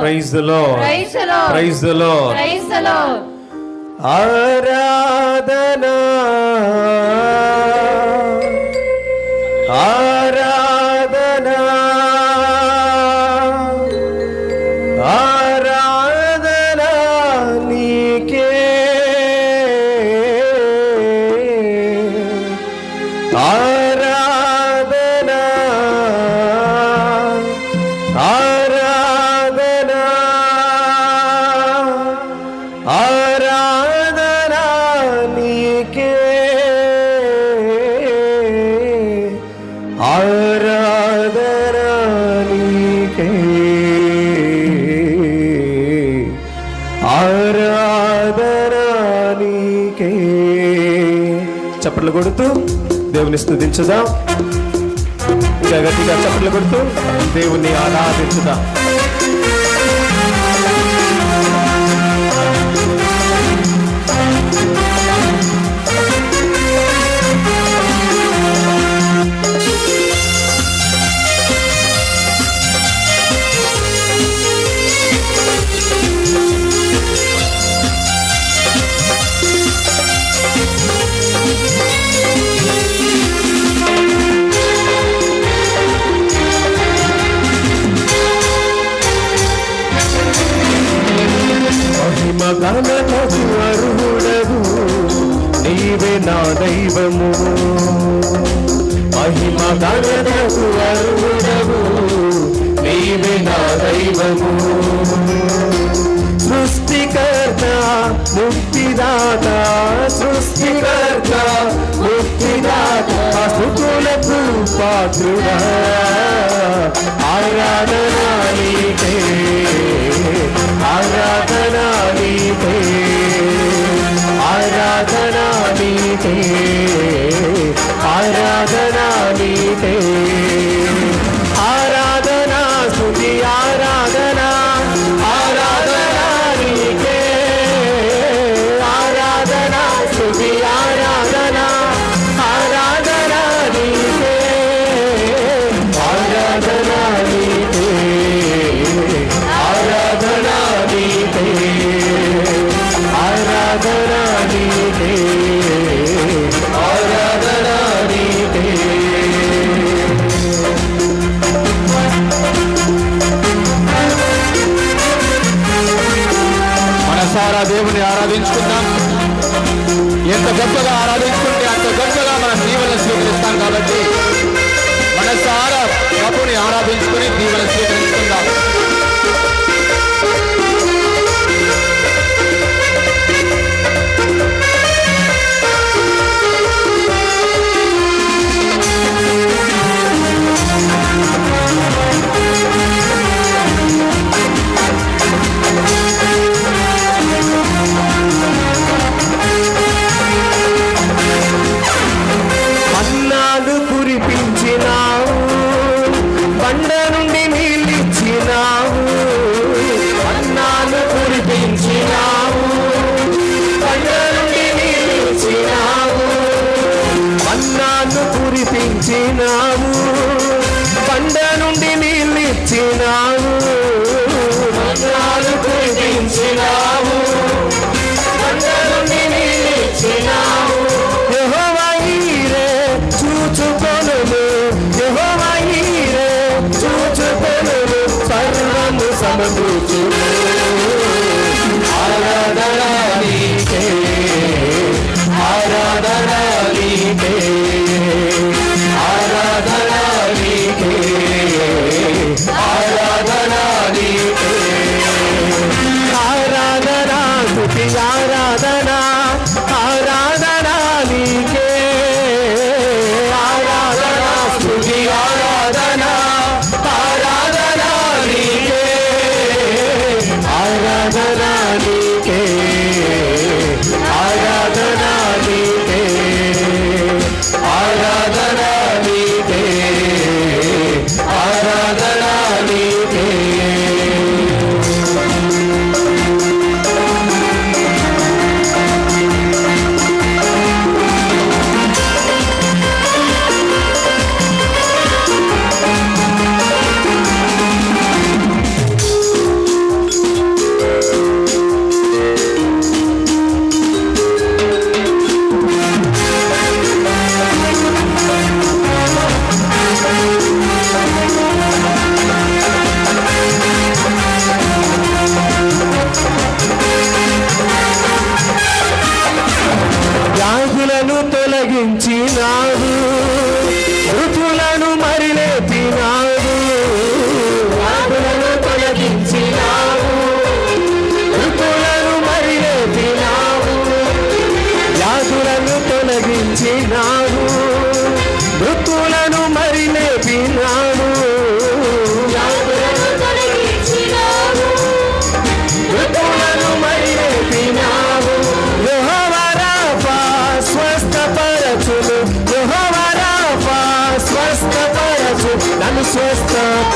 Praise the Lord. Praise the Lord. Praise the Lord. Praise the Lord. Aradhana, Aradhana, Aradhana, നീക്കേ ആ దేవుని స్థుతించుదాం ఇంకా గట్టిగా చప్పట్లు కొడుతూ దేవుణ్ణి ఆరాధించుదాం. ఘనతకు అర్హుడవు నీవే నా దైవము. మహిమ ఘనతకు అర్హుడవు నీవే నా దైవము. సృష్టికర్త ముక్తిదాత సృష్టికర్త ముక్తిదాత స్థుతులకు పాత్రుడా ఆరాధన నీకే ఆరాధన నీకే ఆరాధన నీకే ఆరా దేవుని ఆరాధించుకుందాం. ఎంత గొప్పగా ఆరాధించు కురిపించినావు బండ నుండి నీళ్ళిచ్చినావు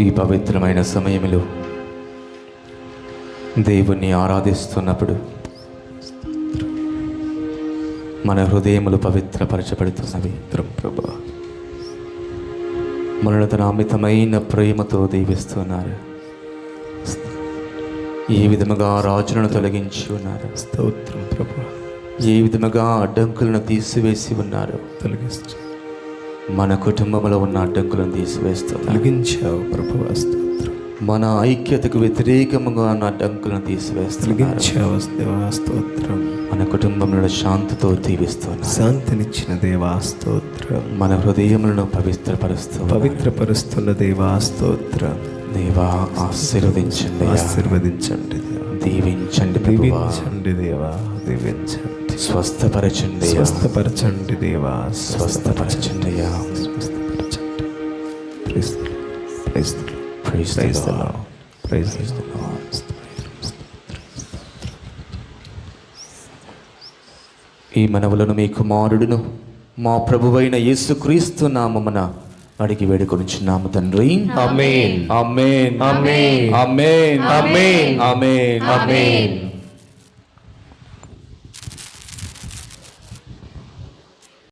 ఈ పవిత్రమైన సమయంలో దేవుణ్ణి ఆరాధిస్తున్నప్పుడు మన హృదయములు పవిత్రపరచబడుతున్నవి ప్రభా. మనను తన అమితమైన ప్రేమతో దీవిస్తున్నారు. ఏ విధముగా రాజులను తొలగించి ఉన్నారు. స్తోత్రం ప్రభు. ఏ విధముగా అడ్డంకులను తీసివేసి ఉన్నారు. తొలగించు మన కుటుంబంలో ఉన్న అడ్డంకులను తీసివేస్తున్నారు. తొలగించావు ప్రభు మన ఐక్యతకు వ్యతిరేకముగా ఉన్న అడ్డంకులను స్తోత్రం. మన కుటుంబంలో శాంతితో దీవిస్తున్నారు శాంతినిచ్చిన దేవా స్తోత్రం. మన హృదయములను పవిత్రపరుస్తూ పవిత్రపరుస్తున్న దేవా స్తోత్రం. దేవా ఆశీర్వదించండి. ఆశీర్వదించండి దేవా. దీవించండి. దీవించండి దేవా దీవించండి. స్వస్థపరచండి స్వస్థపరచండి దేవా స్వస్థపరచండి ఈ మనవులను మీ కుమారుడును మా ప్రభువైన యేసుక్రీస్తు నామమున అడిగి వేడుకొనిచున్నాము తండ్రి అమేన్ అమేన్ అమేన్ అమేన్ అమేన్ అమేన్ అమేన్